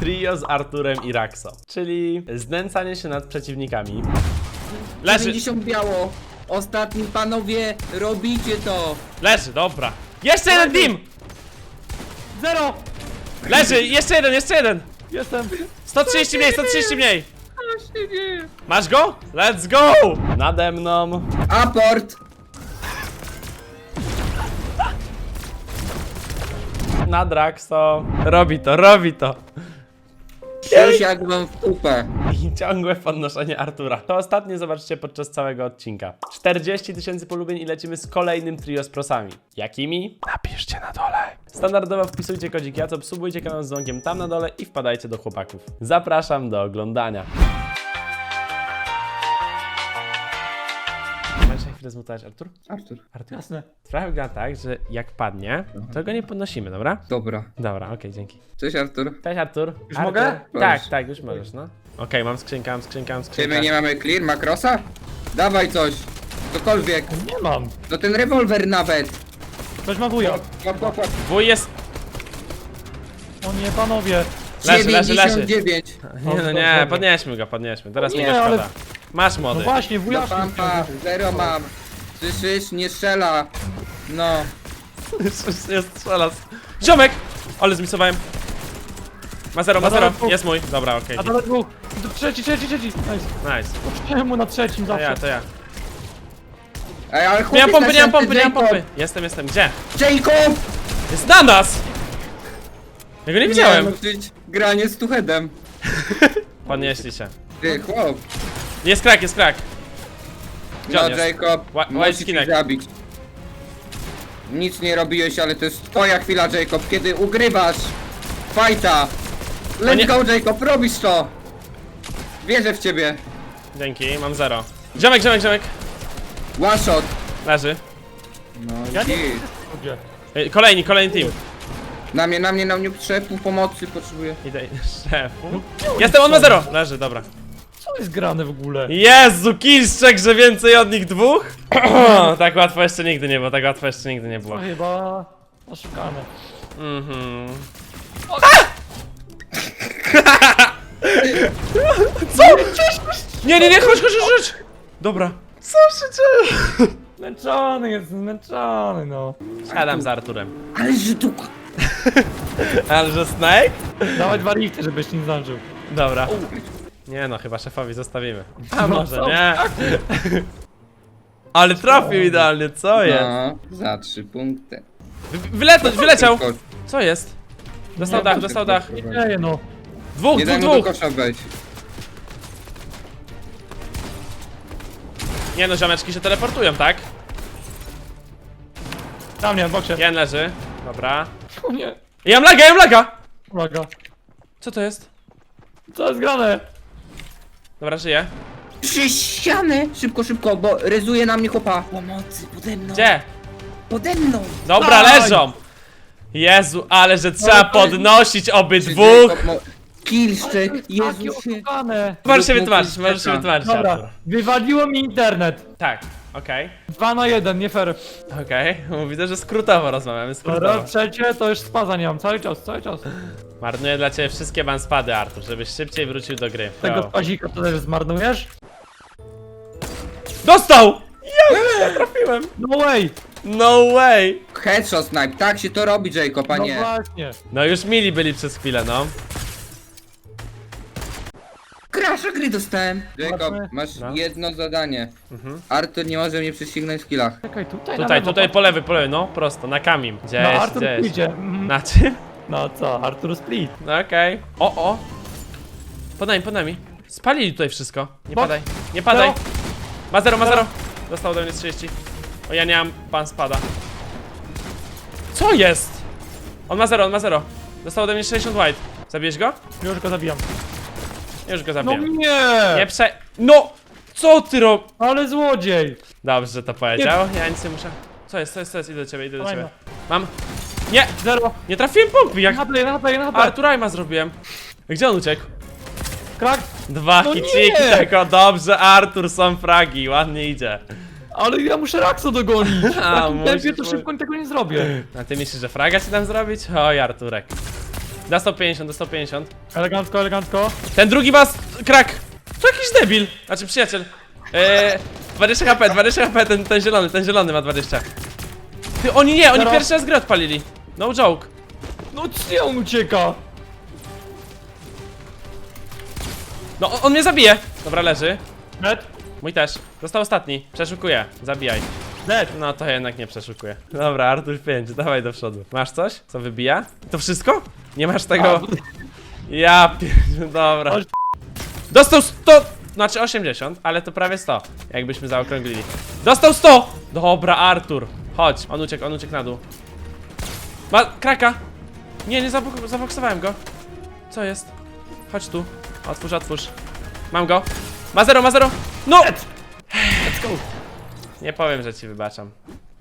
trio z Arturem i Raxo. Czyli znęcanie się nad przeciwnikami. Leży, 90 biało. Ostatni panowie, robicie to. leży, dobra. Jeszcze jeden team! Zero! Leży, jeszcze jeden, jeszcze jeden! Jestem! 130 mniej, 130 mniej! Masz go? Let's go! Nade mną. Aport. Nad Raxo. Robi to, robi to. Coś jak wam w tupę. I ciągłe podnoszenie Artura. To ostatnie zobaczcie podczas całego odcinka. 40 tysięcy polubień i lecimy z kolejnym trio z prosami. Jakimi? Napiszcie na dole. Standardowo wpisujcie kodzik Jacop, subujcie kanał z dzwonkiem tam na dole i wpadajcie do chłopaków. Zapraszam do oglądania. Chwilę zmutować Artur? Artur. Artur? Jasne. Sprawa wygląda tak, że jak padnie, to go nie podnosimy, dobra? Dobra. Dobra, okej, dzięki. Cześć Artur. Cześć Artur. Już Artur? mogę? Tak, tak, już możesz, no. Okej, mam skrzynkę, mam skrzynkę, mam skrzynkę. Czy my nie mamy clear makrosa? Dawaj coś. Cokolwiek. Nie mam. No ten rewolwer nawet. Ktoś ma wuja. Łap, łap, łap. Wuj jest... O nie, panowie. Leży, leży, leży. 99. Nie, no nie, Dobrze. podnieśmy go, podnieśmy. Teraz Nie, mi go szkoda. Masz No młody. właśnie, wuja. pampa. Zero mam. Słyszysz? Nie strzela. No. jest strzela. Ziomek! Ale zmisowałem. Ma zero, ma zero. Jest mój. Dobra, okej. A to dwóch. Trzeci, trzeci, trzeci. Nice. Nice. Czemu na trzecim To ja, to ja. Ej, ale Nie chłopiec mam pompy, nie mam następny, pompy, nie mam pompy. Jestem, jestem. Gdzie? Jacob! Jest na nas! Ja go nie Nie, widziałem. no granie z tuchedem. Podnieśli się. Ty, chłop. Jest krak, jest krak. Gdzie No, on jest? Jacob, Ła- musisz zabić. Nic nie robiłeś, ale to jest twoja chwila, Jacob, kiedy ugrywasz fajta. Nie- Let's go, Jacob, robisz to! Wierzę w ciebie. Dzięki, mam zero. Ziomek, ziomek, ziomek. One shot. Leży. No Ja nie git. Gdzie? Ej, Kolejni, kolejny team. Na mnie, na mnie, na mnie trzepu pomocy potrzebuję. Idę, szefu. Jestem, on ma zero. Leży, dobra. Co jest grane w ogóle? Jezu, Kiszczek, że więcej od nich dwóch? tak łatwo jeszcze nigdy nie było, tak łatwo jeszcze nigdy nie było. To chyba oszukane. Mhm. Co? Nie, nie, nie, chodź, chodź, chodź, chodź. Dobra. Co się dzieje? Zmęczony jest, zmęczony no. Siadam z Arturem. Ale że tu... Ale że Snake? Dawaj dwa lifty, żebyś nie zdążył. Dobra. Nie no, chyba szefowi zostawimy. A No może co? nie. Ale trafił idealnie, co jest? No, za trzy punkty. Wy- Wyletnąć, wyleciał! Tylko Co jest? Dostał dach, dostał dach. Nie dzieje no. Dwóch, Nie daj dwóch, mu do dwóch! kosza wejść. Nie no, ziomeczki się teleportują, tak? Na mnie, w boksie. Jeden leży. Dobra. O nie. Ja mam laga, ja mam laga! Uwaga. Co to jest? Co jest grane? Dobra, żyję. Przy ścianę! Szybko, szybko, bo rezuje na mnie chłopa. Pomocy, pode mną. Gdzie? Pode mną. Dobra, Daj! leżą! Jezu, ale że trzeba to jest- podnosić obydwóch! Killszczyk, Takie Jezusie. oszukane. Możesz się wytłumaczyć, możesz się wytłumaczyć, Artur. Dobra, wywaliło mi internet. Tak, okej. Dwa na jeden, nie fair. Okej, widzę, że skrótowo rozmawiamy, skrótowo. Dobra, trzecie to już spaza nie mam, cały czas, cały czas. Marnuję dla ciebie wszystkie banspady, Artur, żebyś szybciej wrócił do gry. Tego Go. spazika to też zmarnujesz? Dostał! Yes, ja trafiłem! No way! No way! Headshot snipe, tak się to robi, Jacob, a No nie. właśnie. No już mili byli przez chwilę, no. Crasha gry dostałem. Jacob, masz No. jedno zadanie. Mhm. Artur nie może mnie prześcignąć w killach. Czekaj, tutaj Tutaj, tutaj po lewej, po lewej, no prosto, na kamim. Gdzieś, No Artur gdzieś. pójdzie. Mhm. Na czym? No co, Artur Split. No okej. O, o! Pod nami, pod nami. Spalili tutaj wszystko. Nie Bo- padaj, nie padaj. Zero. Ma zero, ma Zero. Dostał ode mnie 30. O, ja nie mam, pan spada. Co jest? On ma zero, on ma zero. Dostał ode mnie 60 white. Zabijesz go? Już go zabijam. Już go No nie! Nie prze... No! Co ty rob... Ale złodziej! Dobrze, że to powiedział. Ja nic nie muszę. Co jest, co jest, co jest? Idę do ciebie, idę do ciebie. Mam. Nie! Zero! Nie trafiłem pompy, jak... Na HP, na HP, na HP! Arturajma zrobiłem. Gdzie on uciekł? Krak! Dwa No hiciki nie! tylko, dobrze, Artur, są fragi, ładnie idzie. Ale ja muszę Raxo dogonić! A, tempie musisz, to mu- szybko tego nie zrobię. A ty myślisz, że fraga ci tam zrobić? Oj, Arturek. Dostał 50, dostał 50. Elegancko, elegancko. Ten drugi ma s- krak. To jakiś debil. Znaczy przyjaciel. Eee, 20 HP, 20 HP, ten, ten zielony, ten zielony ma 20. Ty, oni nie, oni Zero. pierwszy raz grę odpalili. No joke. No gdzie on ucieka? No, on, on mnie zabije. Dobra, leży. Dead? Mój też. Został ostatni. Przeszukuję. Zabijaj. Dead. No to jednak nie przeszukuję. Dobra, Artur 5, dawaj do przodu. Masz coś? Co wybija? To wszystko? Nie masz tego? Ja pier... Dobra. Dostał 100! Znaczy 80, ale to prawie 100. Jakbyśmy zaokrąglili. Dostał 100! Dobra, Artur. Chodź, on uciekł, on uciekł na dół. Ma kraka! Nie, nie zabok zaboksowałem go. Co jest? Chodź tu. Otwórz, otwórz. Mam go. Ma zero, ma zero! No! Let's go. Nie powiem, że ci wybaczam.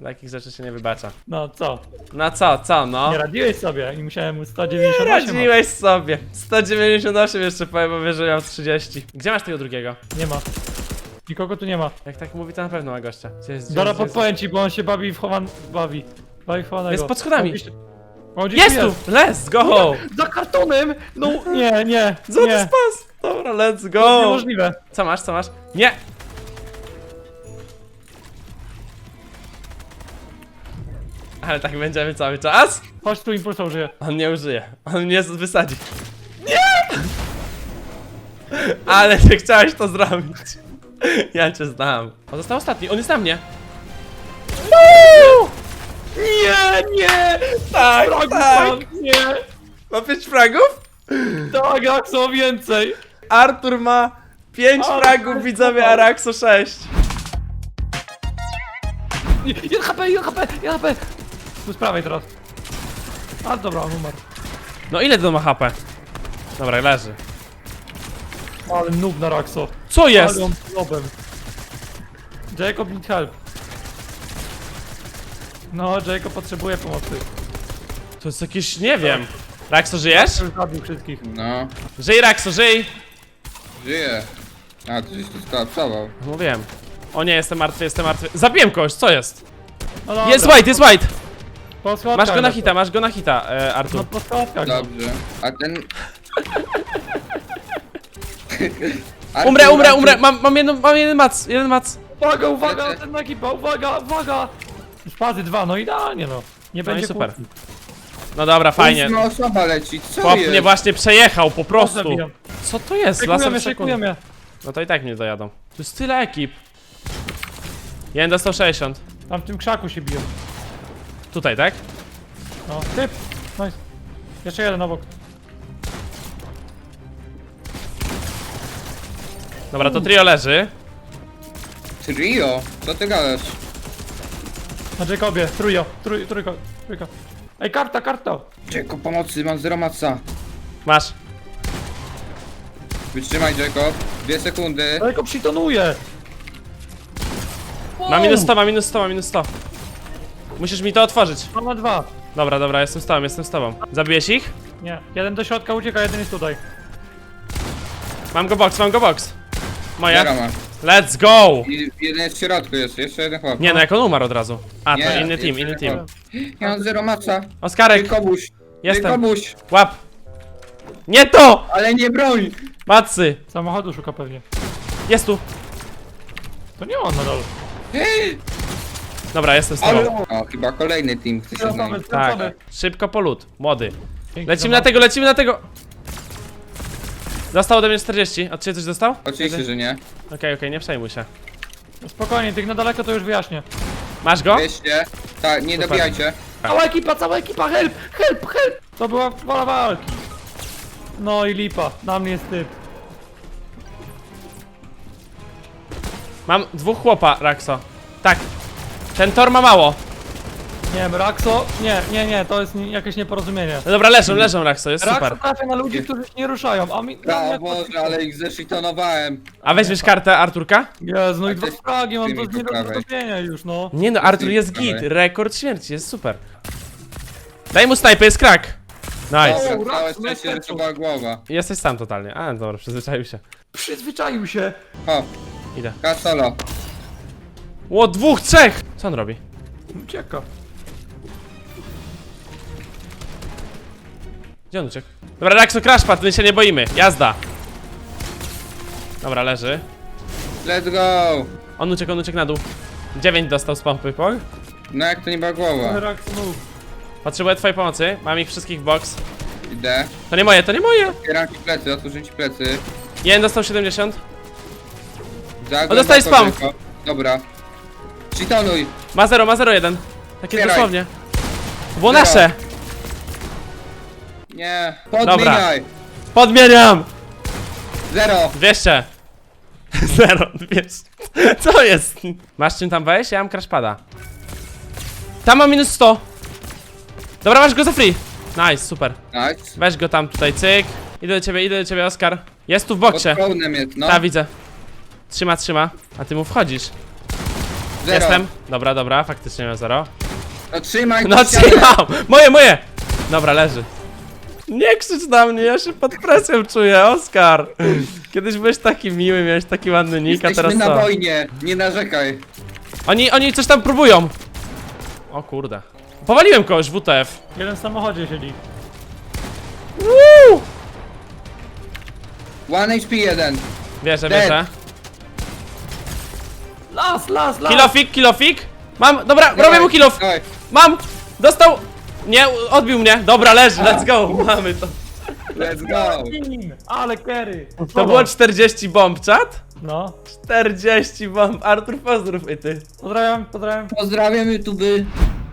Takich rzeczy się nie wybacza. No co? No co, co, no? Nie radziłeś sobie i musiałem mu 198. Radziłeś sobie. 198 jeszcze powiem, bo wiesz, że miał 30. Gdzie masz tego drugiego? Nie ma. Nikogo tu nie ma. Jak tak mówi, to na pewno ma gościa. Gdzie jest, gdzie Dobra, jest, gdzie jest? podpowiem ci, bo on się bawi w chowan... bawi. Bawi w chowanego. Jest pod schodami. O, gdzieś- Jest tu! Let's go! Za kartonem! No nie, nie, Złoty nie. spas! Dobra, let's To go! niemożliwe. Co masz, co masz? Nie! Ale tak będziemy cały czas? Chodź tu, impulsa użyję. On nie użyje. On mnie wysadzi. Nie! Ale ty chciałeś to zrobić. Ja cię znam. On został ostatni, on jest na mnie. Nie, nie! Tak, Frag, tak. frag, nie! Ma 5 fragów? Tak, jak są więcej! Artur ma 5 O, fragów, widzowie, Araxo 6. 1 HP, 1 HP, 1 HP! Tu z prawej teraz. A dobra, on umarł. No ile to ma HP? Dobra, leży. Ale noob na Raxo. Co jest? Ale on. Jacob need help. No, Jacob potrzebuje pomocy. To jest jakieś, nie wiem. Raxo, żyjesz? Już zabił wszystkich. No, Żyj, Raxo, żyj! żyje. A, ty żeś tu skolapsował. Mówiłem. O nie, jestem martwy, jestem martwy. Zabiłem kogoś, co jest? No dobra. Jest white, jest white! Po schodkach Masz go na hita, masz go na hita, e, No Artur. po schodkach. no. Dobrze. A ten... Umrę, Artur, umrę, Artur, umrę! Mam, mam, jedno, mam jeden mac, jeden mac. Uwaga, uwaga, ten ekipa, uwaga, uwaga! Fazy 2, no idealnie no. Nie No i będzie super. kłótni. No dobra, fajnie. Ósma osoba leci, co Chłop jest? mnie właśnie przejechał, po prostu. Zabijam. Co to jest? Laser Szykujemy, w sekundę. szykujemy. No to i tak mnie dojadą. Tu jest tyle ekip. Jeden dostał 60. Tam w tym krzaku się biją. Tutaj, tak? No, typ. Nice. Jeszcze jeden obok. Dobra, to trio leży. Trio? Co ty gadasz? Na Jacobie, trójko, trój, trójko, trójko. Ej, karta, karta! Jacob, pomocy, mam zero maca. Masz. Wytrzymaj, Jacob. Dwie sekundy. Jacob shitonuje! Ma minus 100, ma minus 100, ma minus 100. Musisz mi to otworzyć. Mam na dwa. Dobra, dobra, jestem z tobą, jestem z tobą. Zabiłeś ich? Nie, jeden do środka ucieka, jeden jest tutaj. Mam go box, mam go box. Moja. ma. Let's go! I jeden jest w środku jest, jeszcze jeden chłop. Nie no, jak on umarł od razu. A, to Nie, inny team, jeszcze inny jeden team. chłop. Ja mam zero maca. Ty Oskarek. Ty jestem. Łap. Nie to! Ale nie broń. Macy! Samochodu szuka pewnie. Jest tu. To nie on nadal. Dobra, jestem z Ale... tobą. O, chyba kolejny team chce się z nami. Tak, szybko po lód. Młody. Lecimy za na tego, lecimy na tego! Dostał ode mnie 40. A czy coś dostał? Oczywiście, że nie. Okej, okej, nie przejmuj się. mapę. Spokojnie, tych na daleko to już wyjaśnię. Masz go? Weźcie. Tak, nie Super. dobijajcie. Cała ekipa, cała ekipa, help, help, help! To była wola walki. No i lipa, na mnie jest typ. Mam dwóch chłopa, Raxo. Tak. Ten tor ma mało. Nie wiem, Raxo, nie, nie, nie, to jest jakieś nieporozumienie. No dobra, leżą, leżą, Raxo, jest Raxo super. trafia na ludzi, którzy się nie ruszają, a mi... O Boże, ale ich zeshitonowałem. A weźmiesz kartę Arturka? Jezu, no i dwa fragi, mam ty to mi z niego po prawej. zrobienia już, no. Nie no, Artur jest git. Rekord śmierci, jest super. Daj mu snajpę, jest krak. Nice. O, całe raz, szczęście, głowa. Jesteś sam totalnie. A, dobra, przyzwyczaił się. Przyzwyczaił się. O, Idę. K-solo. Ło, dwóch, trzech! Co on robi? Ucieka. Gdzie on uciekł? Dobra, Raxo crashpad, my się nie boimy. Jazda. Dobra, leży. Let's go! On uciekł, on uciekł na dół. 9 dostał z pompy, pog. No jak to nie była głowa. Rax move. Potrzebuję twojej pomocy. Mam ich wszystkich w box. Idę. To nie moje, to nie moje. Otwieram ci plecy, otwórzę ci plecy. Jeden dostał 70. Za O, dostaje spam. Dobra. Cheatonuj! Ma 0, ma 0, 1. Takie Otwieraj. dosłownie. To było Zero. nasze. Nie. Podmieniaj! Podmieniam. Zero! 200. 0, 200. Co jest? Masz czym tam wejść? Ja mam crashpada. Tam mam minus 100. Dobra, masz go za free. Nice, super. Nice. Weź go tam tutaj, cyk. Idę do ciebie, idę do ciebie, Oskar. Jest tu w Pod boksie. jest, no. Ta, widzę. Trzyma, trzyma. A ty mu wchodzisz. Zero. Jestem. Dobra, dobra, faktycznie miał 0. No trzymaj No ścianę. trzymam! Moje, moje! Dobra, leży. Nie krzycz na mnie, ja się pod presją czuję, Oskar. Kiedyś byłeś taki miły, miałeś taki ładny nick, a Jesteśmy teraz na co? wojnie, nie narzekaj. Oni, oni coś tam próbują. O kurde. Powaliłem kogoś, WTF. Jeden w samochodzie siedzi. Woo! One HP jeden. Wierzę, Dead. wierzę. Las, las, las! Kilofik, kilofik. Mam, dobra, robię mu kilof. dawaj. Mam! Dostał! Nie, odbił mnie. Dobra, leży, let's go. Mamy to. Let's go. Ale kery! To było 40 bomb, czat? No. 40 bomb. Artur, pozdrów i ty. Pozdrawiam, pozdrawiam. Pozdrawiam YouTube.